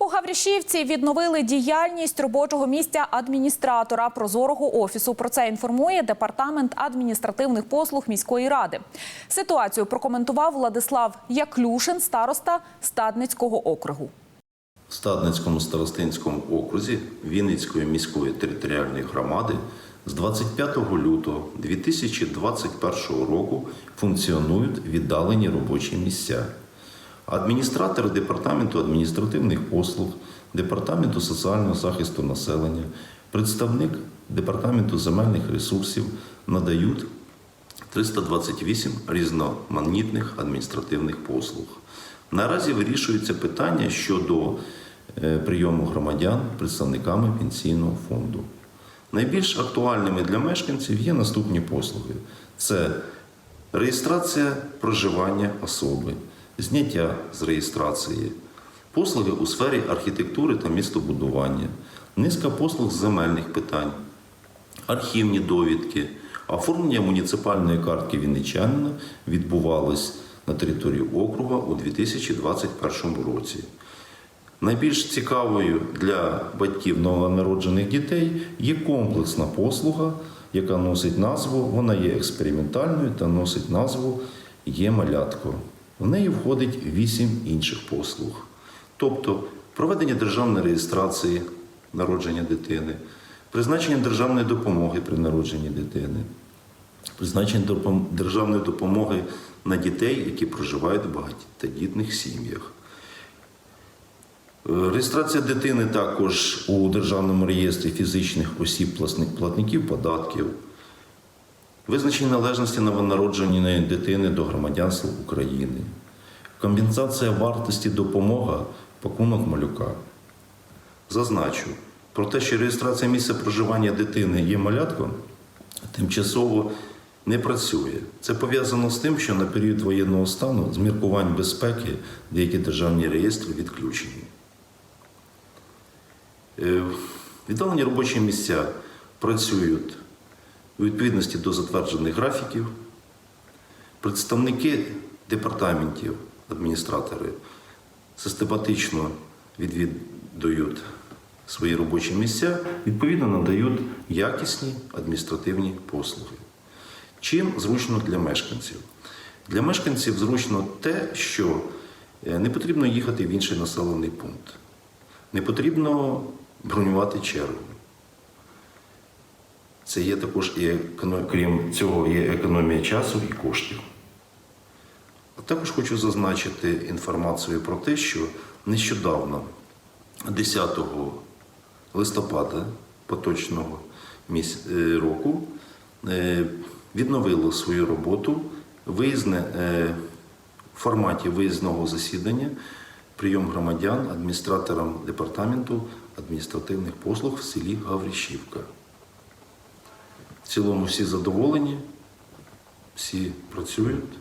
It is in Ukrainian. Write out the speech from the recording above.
У Гаврішівці відновили діяльність робочого місця адміністратора прозорого офісу. Про це інформує департамент адміністративних послуг міської ради. Ситуацію прокоментував Владислав Яклюшин, староста Стадницького округу. В Стадницькому старостинському окрузі Вінницької міської територіальної громади з 25 лютого 2021 року функціонують віддалені робочі місця. Адміністратори Департаменту адміністративних послуг, Департаменту соціального захисту населення, представник Департаменту земельних ресурсів надають 328 різноманітних адміністративних послуг. Наразі вирішується питання щодо е, прийому громадян представниками пенсійного фонду. Найбільш актуальними для мешканців є наступні послуги: це реєстрація проживання особи, зняття з реєстрації, послуги у сфері архітектури та містобудування, низка послуг з земельних питань, архівні довідки, оформлення муніципальної картки вінничанина відбувалось на території округа у 2021 році. Найбільш цікавою для батьків новонароджених дітей є комплексна послуга, яка носить назву, вона є експериментальною та носить назву Є малятко. В неї входить вісім інших послуг. Тобто проведення державної реєстрації народження дитини, призначення державної допомоги при народженні дитини, призначення державної допомоги на дітей, які проживають в багатодітних сім'ях. Е, Реєстрація дитини також у Державному реєстрі фізичних осіб платників податків, визначення належності новонародженої дитини до громадянства України, компенсація вартості допомога пакунок малюка. Зазначу про те, що реєстрація місця проживання дитини є малятком, тимчасово не працює. Це пов'язано з тим, що на період воєнного стану з міркувань безпеки деякі державні реєстри відключені. Е, Віддалені робочі місця працюють у відповідності до затверджених графіків. Представники департаментів, адміністратори систематично відвідують свої робочі місця, відповідно надають якісні адміністративні послуги. Чим зручно для мешканців? Для мешканців зручно те, що е, не потрібно їхати в інший населений пункт, не потрібно бронювати чергу. Це є також і крім цього, є економія часу і коштів. А також хочу зазначити інформацію про те, що нещодавно, 10 листопада поточного е, року, е, відновило свою роботу е, в форматі виїзного засідання прийом громадян адміністраторам департаменту адміністративних послуг в селі Гаврішівка. Цілому всі задоволені, всі працюють.